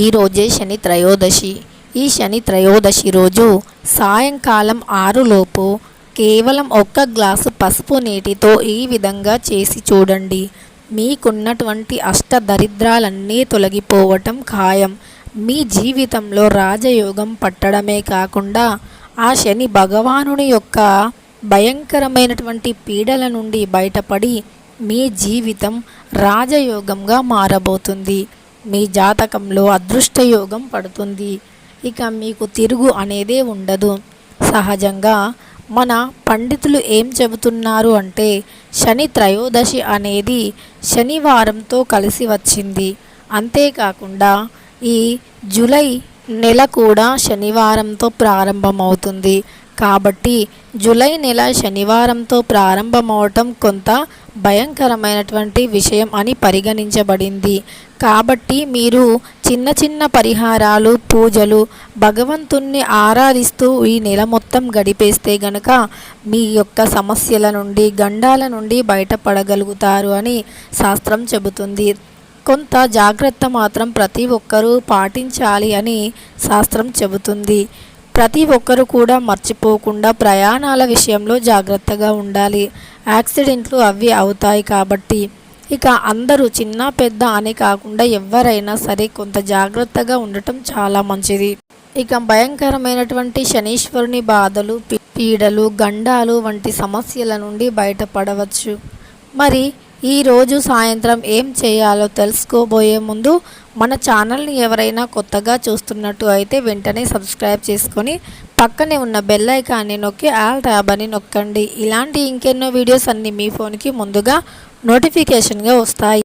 ఈరోజే శని త్రయోదశి. ఈ శని త్రయోదశి రోజు సాయంకాలం ఆరులోపు కేవలం ఒక్క గ్లాసు పసుపు నీటితో ఈ విధంగా చేసి చూడండి. మీకున్నటువంటి అష్ట దరిద్రాలన్నీ తొలగిపోవటం ఖాయం. మీ జీవితంలో రాజయోగం పట్టడమే కాకుండా ఆ శని భగవానుని యొక్క భయంకరమైనటువంటి పీడల నుండి బయటపడి మీ జీవితం రాజయోగంగా మారబోతుంది. మీ జాతకంలో అదృష్టయోగం పడుతుంది. ఇక మీకు తిరుగు అనేదే ఉండదు. సహజంగా మన పండితులు ఏం చెబుతున్నారు అంటే శని త్రయోదశి అనేది శనివారంతో కలిసి వచ్చింది. అంతేకాకుండా ఈ జూలై నెల కూడా శనివారంతో ప్రారంభమవుతుంది. కాబట్టి జూలై నెల శనివారంతో ప్రారంభమవటం కొంత భయంకరమైనటువంటి విషయం అని పరిగణించబడింది. కాబట్టి మీరు చిన్న చిన్న పరిహారాలు పూజలు భగవంతుణ్ణి ఆరాధిస్తూ ఈ నెల మొత్తం గడిపేస్తే గనక మీ యొక్క సమస్యల నుండి గండాల నుండి బయటపడగలుగుతారు అని శాస్త్రం చెబుతుంది. కొంత జాగ్రత్త మాత్రం ప్రతి ఒక్కరూ పాటించాలి అని శాస్త్రం చెబుతుంది. ప్రతి ఒక్కరు కూడా మర్చిపోకుండా ప్రయాణాల విషయంలో జాగ్రత్తగా ఉండాలి. యాక్సిడెంట్లు అవి అవుతాయి కాబట్టి. ఇక అందరూ చిన్న పెద్ద అని కాకుండా ఎవరైనా సరే కొంత జాగ్రత్తగా ఉండటం చాలా మంచిది. ఇక భయంకరమైనటువంటి శనీశ్వరుని బాధలు పీడలు గండాలు వంటి సమస్యల నుండి బయటపడవచ్చు. మరి ఈరోజు సాయంత్రం ఏం చేయాలో తెలుసుకోబోయే ముందు మన ఛానల్ని ఎవరైనా కొత్తగా చూస్తున్నట్టు అయితే వెంటనే సబ్స్క్రైబ్ చేసుకొని పక్కనే ఉన్న బెల్ ఐకాన్ని నొక్కి ఆల్ ట్యాబ్ అని నొక్కండి. ఇలాంటి ఇంకెన్నో వీడియోస్ అన్నీ మీ ఫోన్కి ముందుగా నోటిఫికేషన్గా వస్తాయి.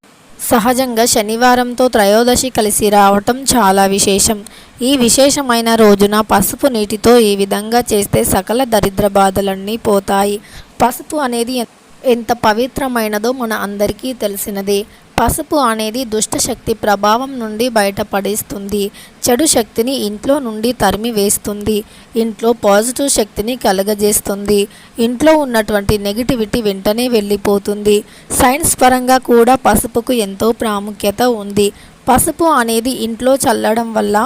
సహజంగా శనివారంతో త్రయోదశి కలిసి రావటం చాలా విశేషం. ఈ విశేషమైన రోజున పసుపు నీటితో ఈ విధంగా చేస్తే సకల దరిద్ర బాధలన్నీ పోతాయి. పసుపు అనేది ఎంత పవిత్రమైనదో మన అందరికీ తెలిసినదే. పసుపు అనేది దుష్టశక్తి ప్రభావం నుండి బయటపడేస్తుంది. చెడు శక్తిని ఇంట్లో నుండి తరిమి వేస్తుంది. ఇంట్లో పాజిటివ్ శక్తిని కలగజేస్తుంది. ఇంట్లో ఉన్నటువంటి నెగిటివిటీ వెంటనే వెళ్ళిపోతుంది. సైన్స్ పరంగా కూడా పసుపుకు ఎంతో ప్రాముఖ్యత ఉంది. పసుపు అనేది ఇంట్లో చల్లడం వల్ల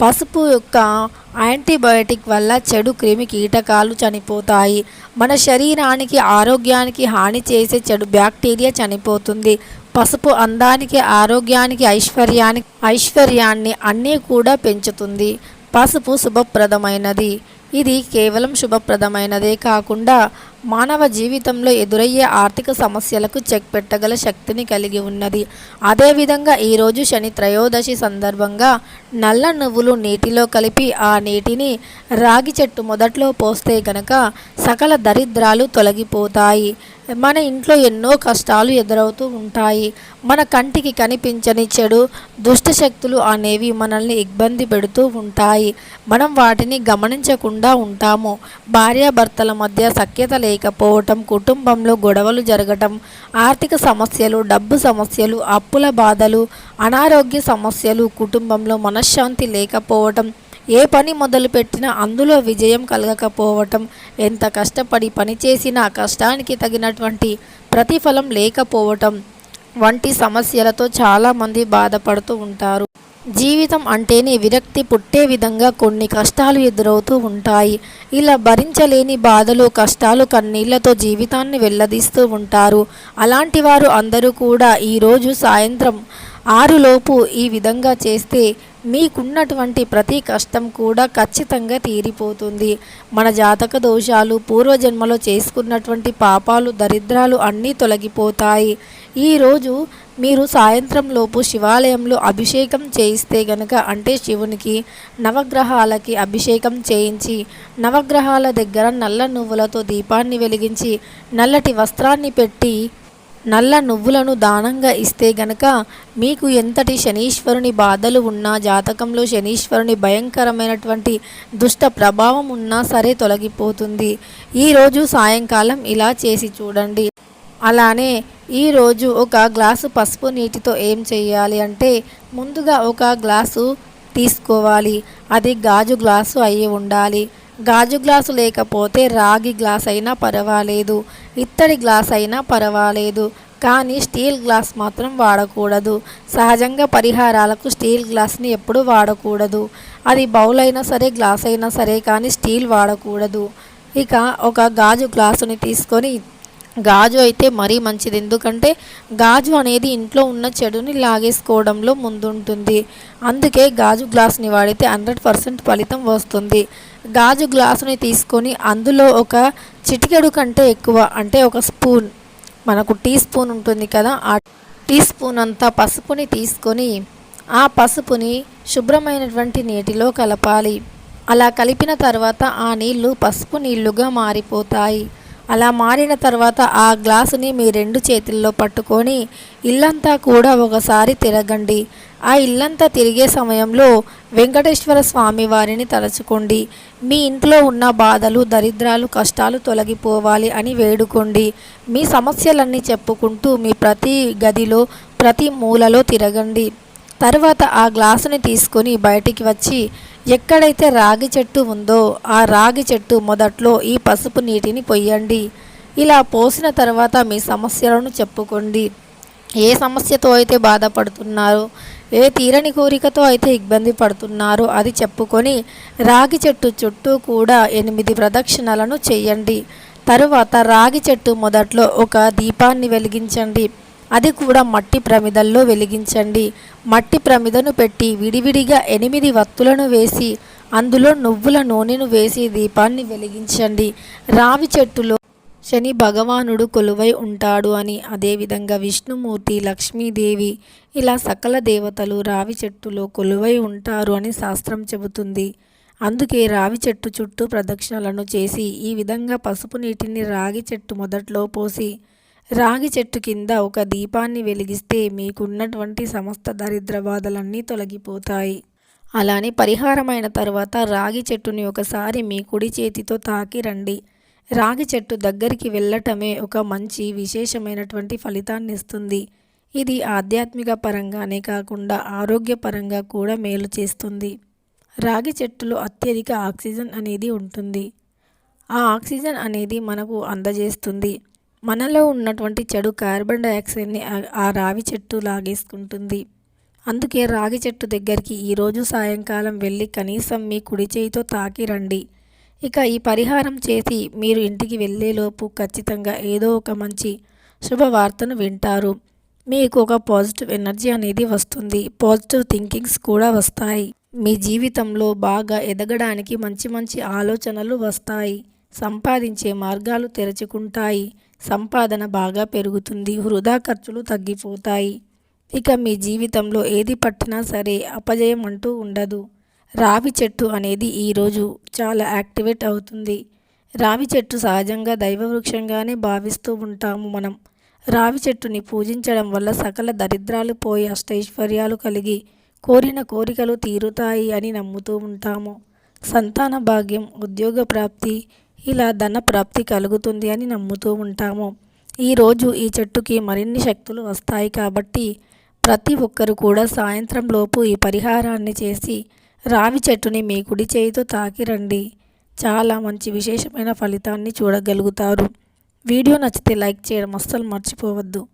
పసుపు యొక్క యాంటీబయోటిక్ వల్ల చెడు క్రిమి కీటకాలు చనిపోతాయి. మన శరీరానికి ఆరోగ్యానికి హాని చేసే చెడు బ్యాక్టీరియా చనిపోతుంది. పసుపు అందానికి ఆరోగ్యానికి ఐశ్వర్యానికి ఐశ్వర్యాన్ని అన్నీ కూడా పెంచుతుంది. పసుపు శుభప్రదమైనది. ఇది కేవలం శుభప్రదమైనదే కాకుండా మానవ జీవితంలో ఎదురయ్యే ఆర్థిక సమస్యలకు చెక్ పెట్టగల శక్తిని కలిగి ఉన్నది. అదేవిధంగా ఈరోజు శని త్రయోదశి సందర్భంగా నల్ల నువ్వులు నీటిలో కలిపి ఆ నీటిని రాగి చెట్టు మొదట్లో పోస్తే గనక సకల దరిద్రాలు తొలగిపోతాయి. మన ఇంట్లో ఎన్నో కష్టాలు ఎదురవుతూ ఉంటాయి. మన కంటికి కనిపించని చెడు దుష్ట శక్తులు అనేవి మనల్ని ఇబ్బంది పెడుతూ ఉంటాయి. మనం వాటిని గమనించకుండా ఉంటాము. భార్యాభర్తల మధ్య సఖ్యత లేకపోవటం కుటుంబంలో గొడవలు జరగటం ఆర్థిక సమస్యలు డబ్బు సమస్యలు అప్పుల బాధలు అనారోగ్య సమస్యలు కుటుంబంలో మనశ్శాంతి లేకపోవటం ఏ పని మొదలుపెట్టినా అందులో విజయం కలగకపోవటం ఎంత కష్టపడి పని చేసినా కష్టానికి తగినటువంటి ప్రతిఫలం లేకపోవటం వంటి సమస్యలతో చాలామంది బాధపడుతూ ఉంటారు. జీవితం అంటేనే విరక్తి పుట్టే విధంగా కొన్ని కష్టాలు ఎదురవుతూ ఉంటాయి. ఇలా భరించలేని బాధలు కష్టాలు కన్నీళ్ళతో జీవితాన్ని వెళ్ళదీస్తూ ఉంటారు. అలాంటి వారు అందరూ కూడా ఈరోజు సాయంత్రం ఆరులోపు ఈ విధంగా చేస్తే మీకున్నటువంటి ప్రతి కష్టం కూడా ఖచ్చితంగా తీరిపోతుంది. మన జాతక దోషాలు పూర్వజన్మలో చేసుకున్నటువంటి పాపాలు దరిద్రాలు అన్నీ తొలగిపోతాయి. ఈరోజు మీరు సాయంత్రం లోపు శివాలయంలో అభిషేకం చేయిస్తే గనక అంటే శివునికి నవగ్రహాలకి అభిషేకం చేయించి నవగ్రహాల దగ్గర నల్ల నువ్వులతో దీపాన్ని వెలిగించి నల్లటి వస్త్రాన్ని పెట్టి నల్ల నువ్వులను దానంగా ఇస్తే గనక మీకు ఎంతటి శనీశ్వరుని బాధలు ఉన్నా జాతకంలో శనీశ్వరుని భయంకరమైనటువంటి దుష్ట ప్రభావం ఉన్నా సరే తొలగిపోతుంది. ఈరోజు సాయంకాలం ఇలా చేసి చూడండి. అలానే ఈరోజు ఒక గ్లాసు పసుపు నీటితో ఏం చేయాలి అంటే ముందుగా ఒక గ్లాసు తీసుకోవాలి. అది గాజు గ్లాసు అయి ఉండాలి. గాజు గ్లాసు లేకపోతే రాగి గ్లాస్ అయినా పర్వాలేదు ఇత్తడి గ్లాస్ అయినా పర్వాలేదు కానీ స్టీల్ గ్లాస్ మాత్రం వాడకూడదు. సహజంగా పరిహారాలకు స్టీల్ గ్లాస్ని ఎప్పుడూ వాడకూడదు. అది బౌల్ అయినా సరే గ్లాస్ అయినా సరే కానీ స్టీల్ వాడకూడదు. ఇక ఒక గాజు గ్లాసుని తీసుకొని గాజు అయితే మరీ మంచిది. ఎందుకంటే గాజు అనేది ఇంట్లో ఉన్న చెడుని లాగేసుకోవడంలో ముందుంటుంది. అందుకే గాజు గ్లాస్ని వాడితే హండ్రెడ్ పర్సెంట్ ఫలితం వస్తుంది. గాజు గ్లాసుని తీసుకొని అందులో ఒక చిటికెడు కంటే ఎక్కువ అంటే ఒక స్పూన్ మనకు టీ స్పూన్ ఉంటుంది కదా ఆ టీ స్పూన్ అంతా పసుపుని తీసుకొని ఆ పసుపుని శుభ్రమైనటువంటి నీటిలో కలపాలి. అలా కలిపిన తర్వాత ఆ నీళ్ళు పసుపు నీళ్ళుగా మారిపోతాయి. అలా మారిన తర్వాత ఆ గ్లాసుని మీ రెండు చేతుల్లో పట్టుకొని ఇల్లంతా కూడా ఒకసారి తిరగండి. ఆ ఇల్లంతా తిరిగే సమయంలో వెంకటేశ్వర స్వామి వారిని తలుచుకోండి. మీ ఇంట్లో ఉన్న బాధలు దరిద్రాలు కష్టాలు తొలగిపోవాలి అని వేడుకోండి. మీ సమస్యలన్నీ చెప్పుకుంటూ మీ ప్రతి గదిలో ప్రతి మూలలో తిరగండి. తర్వాత ఆ గ్లాసుని తీసుకొని బయటికి వచ్చి ఎక్కడైతే రాగి చెట్టు ఉందో ఆ రాగి చెట్టు మొదట్లో ఈ పసుపు నీటిని పొయ్యండి. ఇలా పోసిన తర్వాత మీ సమస్యలను చెప్పుకోండి. ఏ సమస్యతో అయితే బాధపడుతున్నారో ఏ తీరని కోరికతో అయితే ఇబ్బంది పడుతున్నారో అది చెప్పుకొని రాగి చెట్టు చుట్టూ కూడా ఎనిమిది ప్రదక్షిణలను చేయండి తరువాత రాగి చెట్టు మొదట్లో ఒక దీపాన్ని వెలిగించండి. అది కూడా మట్టి ప్రమిదల్లో వెలిగించండి. మట్టి ప్రమిదను పెట్టి విడివిడిగా ఎనిమిది వత్తులను వేసి అందులో నువ్వుల నూనెను వేసి దీపాన్ని వెలిగించండి. రావి చెట్టులో శని భగవానుడు కొలువై ఉంటాడు అని అదేవిధంగా విష్ణుమూర్తి లక్ష్మీదేవి ఇలా సకల దేవతలు రావి చెట్టులో కొలువై ఉంటారు అని శాస్త్రం చెబుతుంది. అందుకే రావి చెట్టు చుట్టూ ప్రదక్షిణలను చేసి ఈ విధంగా పసుపు నీటిని రాగి చెట్టు మొదట్లో పోసి రాగి చెట్టు కింద ఒక దీపాన్ని వెలిగిస్తే మీకున్నటువంటి సమస్త దరిద్ర బాధలన్నీ తొలగిపోతాయి. అలానే పరిహారమైన తర్వాత రాగి చెట్టుని ఒకసారి మీ కుడి చేతితో తాకి రండి. రాగి చెట్టు దగ్గరికి వెళ్ళటమే ఒక మంచి విశేషమైనటువంటి ఫలితాన్ని ఇస్తుంది. ఇది ఆధ్యాత్మిక పరంగానే కాకుండా ఆరోగ్యపరంగా కూడా మేలు చేస్తుంది. రాగి చెట్టులో అత్యధిక ఆక్సిజన్ అనేది ఉంటుంది. ఆ ఆక్సిజన్ అనేది మనకు అందజేస్తుంది. మనలో ఉన్నటువంటి చెడు కార్బన్ డైఆక్సైడ్ని ఆ రావి చెట్టు లాగేసుకుంటుంది. అందుకే రాగి చెట్టు దగ్గరికి ఈరోజు సాయంకాలం వెళ్ళి కనీసం మీ కుడి చేయితో తాకి రండి. ఇక ఈ పరిహారం చేసి మీరు ఇంటికి వెళ్ళేలోపు ఖచ్చితంగా ఏదో ఒక మంచి శుభవార్తను వింటారు. మీకు ఒక పాజిటివ్ ఎనర్జీ అనేది వస్తుంది. పాజిటివ్ థింకింగ్స్ కూడా వస్తాయి. మీ జీవితంలో బాగా ఎదగడానికి మంచి మంచి ఆలోచనలు వస్తాయి. సంపాదించే మార్గాలు తెరుచుకుంటాయి. సంపాదన బాగా పెరుగుతుంది వృధా ఖర్చులు తగ్గిపోతాయి. ఇక మీ జీవితంలో ఏది పట్టినా సరే అపజయం అంటూ ఉండదు. రావి చెట్టు అనేది ఈరోజు చాలా యాక్టివేట్ అవుతుంది. రావి చెట్టు సహజంగా దైవవృక్షంగానే భావిస్తూ ఉంటాము మనం. రావి చెట్టుని పూజించడం వల్ల సకల దరిద్రాలు పోయి అష్టైశ్వర్యాలు కలిగి కోరిన కోరికలు తీరుతాయి అని నమ్ముతూ ఉంటాము. సంతాన భాగ్యం ఉద్యోగ ప్రాప్తి ఇలా ధన ప్రాప్తి కలుగుతుంది అని నమ్ముతూ ఉంటాము. ఈరోజు ఈ చెట్టుకి మరిన్ని శక్తులు వస్తాయి కాబట్టి ప్రతి ఒక్కరు కూడా సాయంత్రం లోపు ఈ పరిహారాన్ని చేసి రావి చెట్టుని మీ కుడి చేయితో తాకిరండి చాలా మంచి విశేషమైన ఫలితాన్ని చూడగలుగుతారు. వీడియో నచ్చితే లైక్ చేయడం అస్సలు మర్చిపోవద్దు.